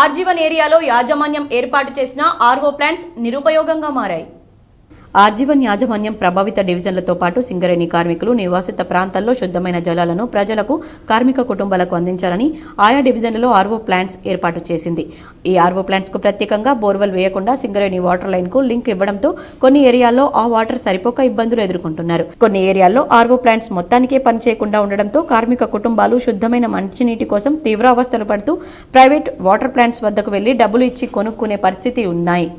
RG one ఏరియాలో యాజమాన్యం ఏర్పాటు చేసిన ఆర్వో ప్లాంట్స్ నిరుపయోగంగా మారాయి. ఆర్జీవన్ యాజమాన్యం ప్రభావిత డివిజన్లతో పాటు సింగరేణి కార్మికులు నివాసిత ప్రాంతాల్లో శుద్ధమైన జలాలను ప్రజలకు కార్మిక కుటుంబాలకు అందించాలని ఆయా డివిజన్లలో ఆర్వో ప్లాంట్స్ ఏర్పాటు చేసింది. ఈ ఆర్వో ప్లాంట్స్కు ప్రత్యేకంగా బోర్వెల్ వేయకుండా సింగరేణి వాటర్ లైన్కు లింక్ ఇవ్వడంతో కొన్ని ఏరియాల్లో ఆ వాటర్ సరిపోక ఇబ్బందులు ఎదుర్కొంటున్నారు. కొన్ని ఏరియాల్లో ఆర్వో ప్లాంట్స్ మొత్తానికే పనిచేయకుండా ఉండడంతో కార్మిక కుటుంబాలు శుద్ధమైన మంచినీటి కోసం తీవ్ర అవస్థలు పడుతూ ప్రైవేట్ వాటర్ ప్లాంట్స్ వద్దకు వెళ్ళి డబ్బులు ఇచ్చి కొనుక్కునే పరిస్థితి ఉన్నాయి.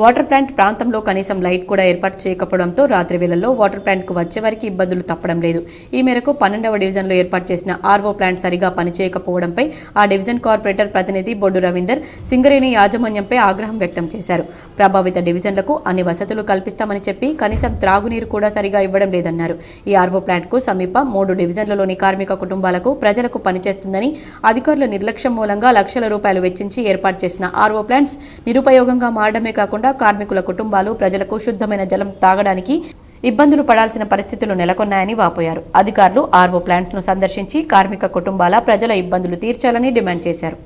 వాటర్ ప్లాంట్ ప్రాంతంలో కనీసం లైట్ కూడా ఏర్పాటు చేయకపోవడంతో రాత్రి వేళల్లో వాటర్ ప్లాంట్కు వచ్చే వారికి ఇబ్బందులు తప్పడం లేదు. ఈ మేరకు పన్నెండవ డివిజన్లో ఏర్పాటు చేసిన ఆర్వో ప్లాంట్ సరిగా పనిచేయకపోవడంపై ఆ డివిజన్ కార్పొరేటర్ ప్రతినిధి బొడ్డు రవీందర్ సింగరేణి యాజమాన్యంపై ఆగ్రహం వ్యక్తం చేశారు. ప్రభావిత డివిజన్లకు అన్ని వసతులు కల్పిస్తామని చెప్పి కనీసం త్రాగునీరు కూడా సరిగా ఇవ్వడం లేదన్నారు. ఈ ఆర్వో ప్లాంట్కు సమీప మూడు డివిజన్లలోని కార్మిక కుటుంబాలకు ప్రజలకు పనిచేస్తుందని అధికారుల నిర్లక్ష్యం మూలంగా లక్షల రూపాయలు వెచ్చించి ఏర్పాటు చేసిన ఆర్వో ప్లాంట్స్ నిరుపయోగంగా మారడమే కాకుండా కార్మికుల కుటుంబాలు ప్రజలకు శుద్ధమైన జలం తాగడానికి ఇబ్బందులు పడాల్సిన పరిస్థితులు నెలకొన్నాయని వాపోయారు. అధికారులు ఆర్వో ప్లాంట్ను సందర్శించి కార్మిక కుటుంబాల ప్రజల ఇబ్బందులు తీర్చాలని డిమాండ్ చేశారు.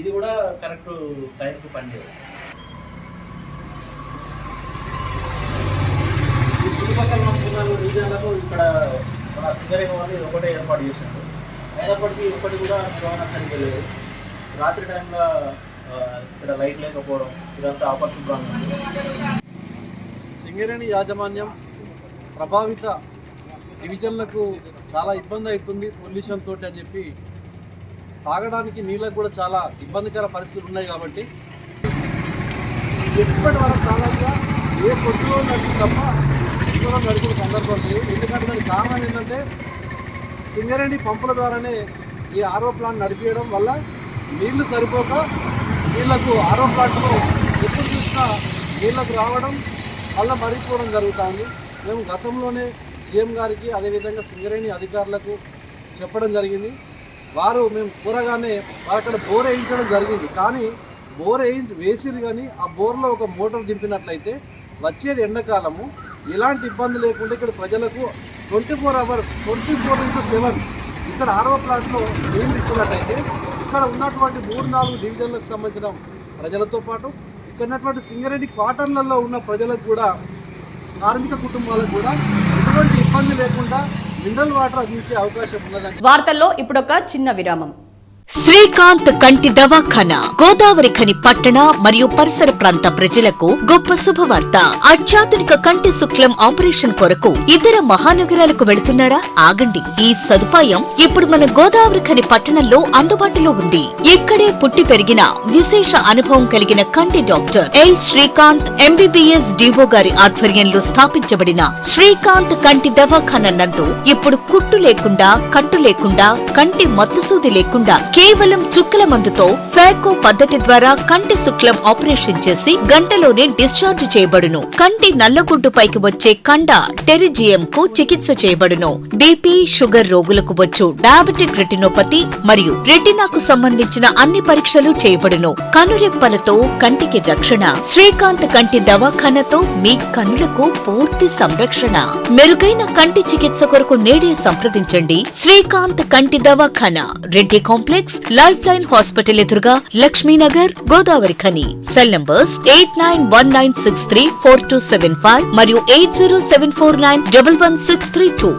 ఇది కూడా కరెక్ట్ టైంకి పనిచేయదు. చుట్టుపక్కల మనకున్న డివిజన్లకు ఇక్కడ మన సింగరేణి వాళ్ళు ఇది ఒకటే ఏర్పాటు చేసినారు అయినప్పటికీ ఒకటి కూడా నిర్వహణ సరిగ్గా లేదు. రాత్రి టైంలో ఇక్కడ లైట్ లేకపోవడం ఇదంతా అపరిశుభ్రంగా ఉంది సింగరేణి యాజమాన్యం ప్రభావిత డివిజన్లకు చాలా ఇబ్బంది అవుతుంది. పొల్యూషన్ తోటి అని చెప్పి తాగడానికి నీళ్ళకు కూడా చాలా ఇబ్బందికర పరిస్థితులు ఉన్నాయి కాబట్టి. ఎప్పటి వరకు దాదాపుగా ఏ పొద్దులో నడిచి తప్ప కూడా నడిచిన సందర్భం లేదు ఎందుకంటే దానికి కారణం ఏంటంటే సింగరేణి పంపుల ద్వారానే ఈ ఆరో ప్లాంట్ నడిపించడం వల్ల నీళ్ళు సరిపోక నీళ్ళకు ఆరో ప్లాంట్లో ఎప్పుడు చూసినా నీళ్ళకు రావడం వల్ల మరిపోవడం జరుగుతుంది. మేము గతంలోనే సీఎం గారికి అదేవిధంగా సింగరేణి అధికారులకు చెప్పడం జరిగింది. వారు మేము కూరగానే అక్కడ బోర్ వేయించడం జరిగింది. కానీ బోర్ వేయించి వేసిరు కానీ ఆ బోర్లో ఒక మోటార్ దింపినట్లయితే వచ్చేది ఎండాకాలము. ఎలాంటి ఇబ్బంది లేకుండా ఇక్కడ ప్రజలకు twenty four hours twenty four into seven ఇక్కడ ఆరో ప్లాంట్లో నీళ్ళు ఇచ్చినట్టయితే ఇక్కడ ఉన్నటువంటి మూడు నాలుగు డివిజన్లకు సంబంధించిన ప్రజలతో పాటు ఇక్కడ ఉన్నటువంటి సింగరేణి క్వార్టర్లలో ఉన్న ప్రజలకు కూడా కార్మిక కుటుంబాలకు కూడా ఎటువంటి ఇబ్బంది లేకుండా మినరల్ వాటర్ అందించే అవకాశం ఉన్నదని. వార్తల్లో ఇప్పుడొక చిన్న విరామం. శ్రీకాంత్ కంటి దవాఖానా గోదావరి ఖని పట్టణ మరియు పరిసర ప్రాంత ప్రజలకు గొప్ప శుభవార్త. అత్యాధునిక కంటి శుక్లం ఆపరేషన్ కొరకు ఇతర మహానగరాలకు వెళుతున్నారా? ఆగండి. ఈ సదుపాయం ఇప్పుడు మన గోదావరి ఖని పట్టణంలో అందుబాటులో ఉంది. ఇక్కడే పుట్టి పెరిగిన విశేష అనుభవం కలిగిన కంటి doctor L Srikanth MBBS DO గారి ఆధ్వర్యంలో స్థాపించబడిన శ్రీకాంత్ కంటి దవాఖానా నందు ఇప్పుడు కుట్టు లేకుండా కట్టు లేకుండా కంటి మత్తుసూది లేకుండా కేవలం చుక్కల మందుతో ఫ్యాకో పద్ధతి ద్వారా కంటి శుక్లం ఆపరేషన్ చేసి గంటలోనే డిశ్చార్జ్ చేయబడును. కంటి నల్లగుడ్డు పైకి వచ్చే కండ టెరిజియం కు చికిత్స చేయబడును. బీపీ షుగర్ రోగులకు వచ్చు డయాబెటిక్ రెటినోపతి మరియు రెటినాకు సంబంధించిన అన్ని పరీక్షలు చేయబడును. కనురెప్పలతో కంటికి రక్షణ. శ్రీకాంత్ కంటి దవాఖానతో మీ కనులకు పూర్తి సంరక్షణ. మెరుగైన కంటి చికిత్స కొరకు నేడే సంప్రదించండి. శ్రీకాంత్ కంటి దవాఖాన. Reddy complex life line hospital ఎదురుగా Lakshminagar Godavarikhani. Cell numbers eight nine one nine six three four two seven five మరియు eight zero seven four nine double one six three two